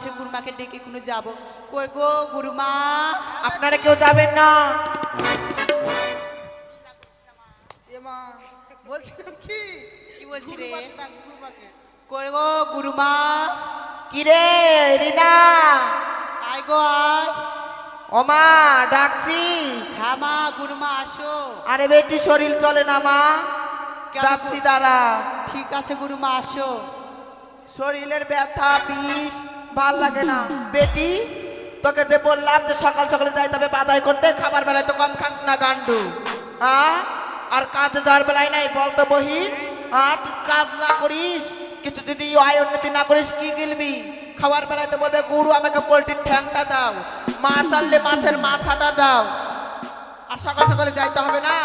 বলছে গুরুমাকে ডেকে কোনো যাব। কই গো গুরুমা? আপনারা কেউ যাবেন না। বলছিলাম কি? কি বলছি রে? গুরুমাকে কই গো গুরুমা? কিরে রিনা? আয় গো আয়। ওমা ডাকছি। হ্যাঁ মা গুরুমা আসো। আরে বেটি শরীর চলে না মা। যাচ্ছি দাঁড়া। ঠিক আছে গুরুমা আসো। শরীরের ব্যথা বিষ ভালো লাগে না। বেটি তোকে যে বললাম যে সকাল সকালে যাই তবে বাদাই করতে খাবার বেলায় তো কম খাস না গান্ডু। হ্যাঁ আর কাজে যাওয়ার বেলায় নাই বলতো বহিন আর তুই কাজ না করিস কিছু যদি আয় উন্নতি না করিস কি গিলবি? খাবার বেলায় তো বলবে গুরু আমাকে পোলট্রির ঠ্যাংটা দাও। মাছ আনলে মাছের মাথাটা দাও। আর সকাল সকালে যাইতে হবে না।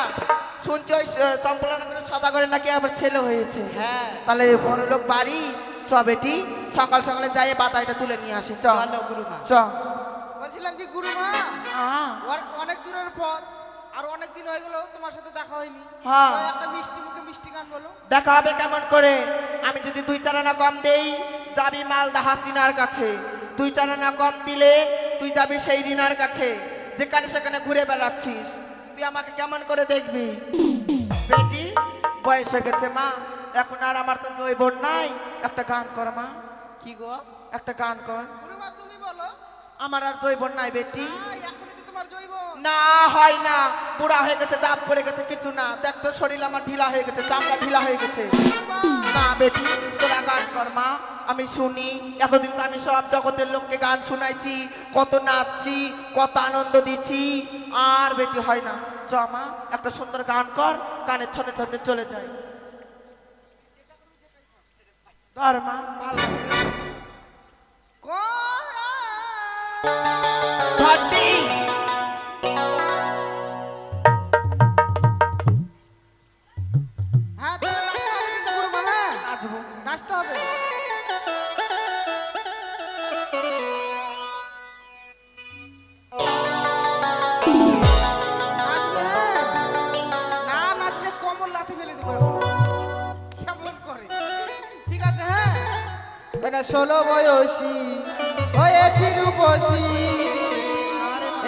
শুনছি ওই চম্পলানগরের সদাগরে নাকি আবার ছেলে হয়েছে। হ্যাঁ। তাহলে বড় লোক বাড়ি চ বেটি সকাল সকালে যাই বাতাইটা তুলে নিয়ে আসি চ। চলো গুরুমা। চ। বলছিলাম কি গুরুমা? হ্যাঁ। অনেক দূরের পর আর অনেক দিন হয়ে গেল তোমার সাথে দেখা হয়নি। হ্যাঁ। একটা মিষ্টি মুখে মিষ্টি গান বলো। দেখা হবে কেমন করে? আমি যদি দুই চার আনা কম দেই যাবি মালদা হাসিনার কাছে। দুই চার আনা কম দিলে তুই যাবি সেই রিনার কাছে। যেখানে সেখানে ঘুরে বেড়াচ্ছিস। তুই আমাকে কেমন করে দেখবি? বেটি বয়স হয়ে গেছে মা। এখন আর আমার তো জৈবন নাই। একটা গান কর মা। কি গো? একটা গান কর। তুমি বলো। আমার আর জৈবন নাই বেটি। না হয় না। বুড়া হয়ে গেছে দাঁত পড়ে গেছে কিছু না। দেখ তো শরীর আমার ঢিলা হয়ে গেছে চামড়া ঢিলা হয়ে গেছে। না বেটি তোরা গান কর মা। আমি শুনি। এতদিন তো আমি সব জগতের লোককে গান শুনাইছি। কত নাচছি কত আনন্দ দিচ্ছি। আর বেটি হয় না। চ মা একটা সুন্দর গান কর। গানের ছন্দে ছন্দে চলে যায় ধর মা মানে ষোলো বয়সী, হয়েছি রূপসী।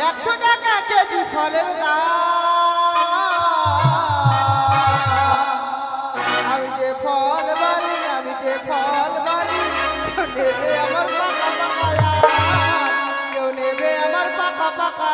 একশো টাকা কেজি ফলের দাম। আমি যে ফল বালি, আমি যে ফল বালি নেবে আমার পাকা পাকা কেউ নেবে আমার পাকা পাকা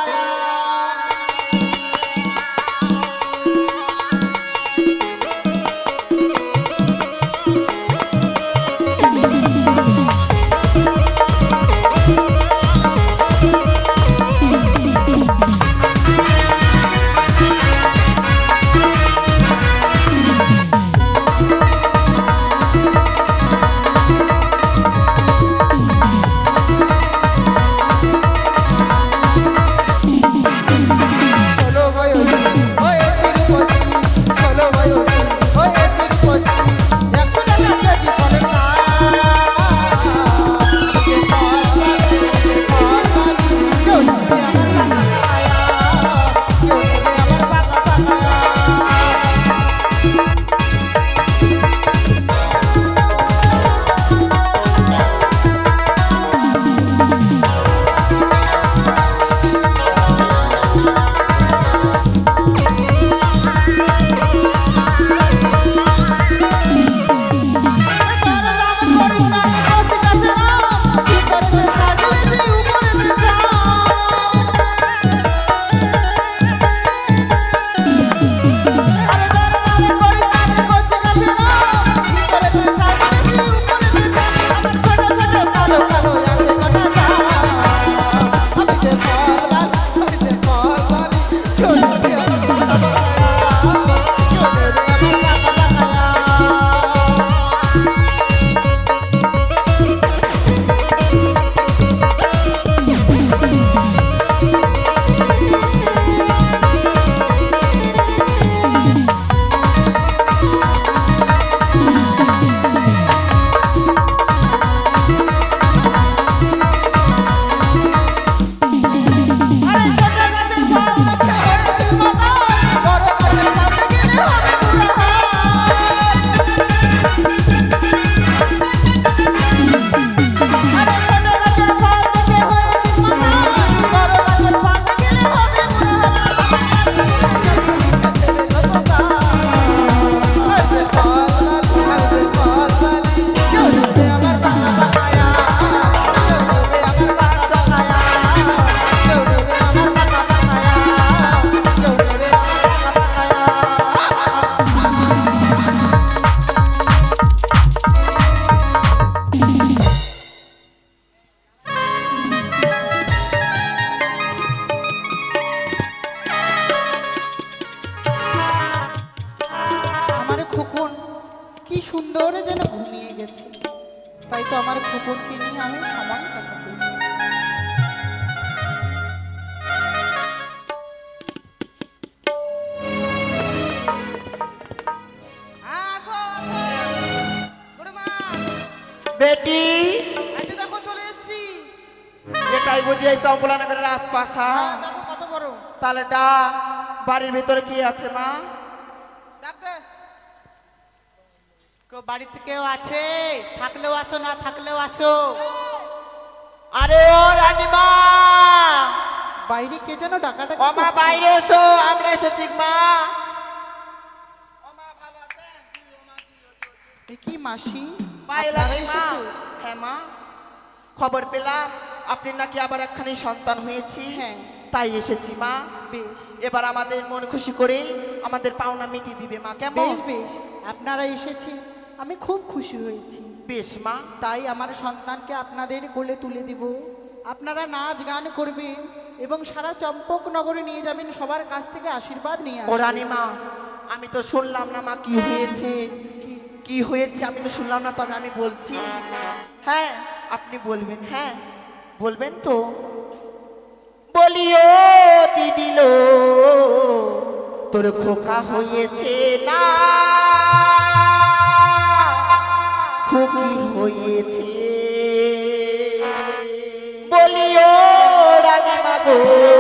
এটাই বুঝি এই চম্পলানগরের আশপাশ হ্যাঁ? কত বড়। তাহলে ডা বাড়ির ভিতরে কি আছে মা? ডাক বাড়িতে কেউ আছে? থাকলেও আসো না থাকলেও আসো। আরে ও রানীমা! বাইরে কে যেন ডাকাটা ও মা বাইরে এসো আমরা এসেছি মা। কি মাসি? হ্যাঁ মা। খবর পেলাম। আপনি নাকি আবার একখানি সন্তান হয়েছি? হ্যাঁ। তাই এসেছি মা। এবার আমাদের মন খুশি করে আমাদের পাওনা মিটিয়ে দিবে মা। কেমন? বেশ বেশ। আপনারা এসেছেন আমি খুব খুশি হয়েছি। বেশ মা। তাই আমার সন্তানকে আপনাদের কোলে তুলে দিব। আপনারা নাচ গান করবেন এবং সারা চম্পক নগরে নিয়ে যাবেন সবার কাছ থেকে আশীর্বাদ নিয়ে ও রানীমা আমি তো শুনলাম না মা কি হয়েছে? কি হয়েছে? আমি তো শুনলাম না তবে আমি বলছি। হ্যাঁ। আপনি বলবেন। হ্যাঁ। বলবেন তো? বলিও দিদিল তোর খোকা হয়েছে না? খুকি হয়েছে। বলিও রানী গো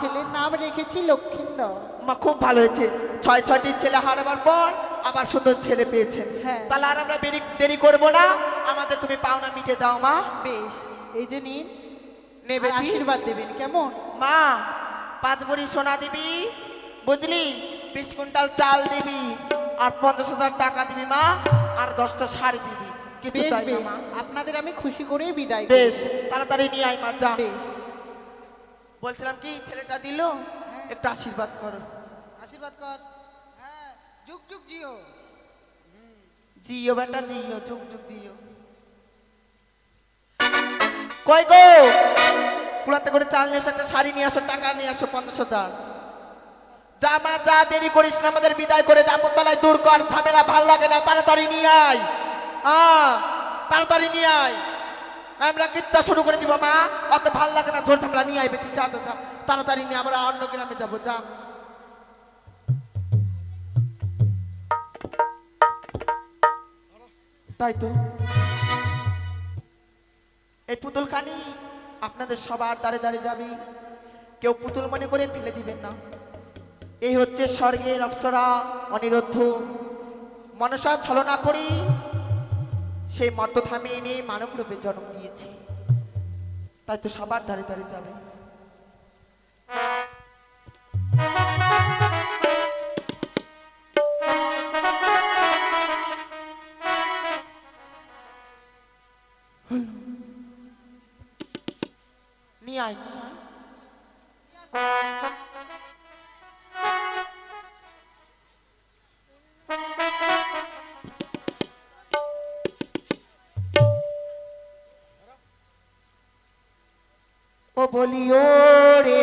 ছেলের নাম রেখেছি লক্ষিন্দর। মা খুব ভালো হয়েছে। ছয় ছয়টি ছেলে হারাবার পর আবার সুন্দর ছেলে পেয়েছেন। হ্যাঁ। তাহলে আর আমরা দেরি দেরি করব না। আমাদের তুমি পাওনা মিটে দাও মা। বেশ এই যে নিন। নেবে আশীর্বাদ দেবেন কেমন? মা পাঁচ ভরি সোনা দিবি বুঝলি? বিশ কুইন্টাল চাল দিবি আর পঞ্চাশ হাজার টাকা দিবি মা আর দশটা শাড়ি দিবি। কিছু চাই না মা। আপনাদের আমি খুশি করেই বিদায় বেশ তাড়াতাড়ি নিয়ে আয় মা যা। বেশ। বলছিলাম কি ছেলেটা দিল? একটু আশীর্বাদ করো। আশীর্বাদ কর। হ্যাঁ যুগ যুগ জিও। জিও বেটা জিও যুগ যুগ জিও। কই গো? কুলাতে করে চাল নিয়ে একটা শাড়ি নিয়ে আসো টাকা নিয়ে আসো পঞ্চাশ হাজার। যা মা যা দেরি করিস না আমাদের বিদায় করে দাপত বেলায় দূর কর ঝামেলা ভালো লাগে না তাড়াতাড়ি নিয়ে আয়। হ্যাঁ তাড়াতাড়ি নিয়ে আয়। আমরা কিচ্ছা শুরু করে দিব, মা। অত ভালো লাগে না, ঝোর ঝামেলা নিয়ে যা যা যা। তাড়াতাড়ি নিয়ে আমরা অন্য গ্রামে যাব, যা। তাই তো। এই পুতুল খানি আপনাদের সবার দাঁড়ে দাঁড়ে যাবে। কেউ পুতুল মনে করে ফেলে দিবেন না। এই হচ্ছে স্বর্গের অপ্সরা অনিরুদ্ধ। মনসা ছলনা করি সেই মর্ত থামিয়ে এনে মানব রূপে জন্ম দিয়েছে তাই তো সবার দাঁড়ে দাঁড়ে যাবে। নিয়ে আয়। ও বলিও রে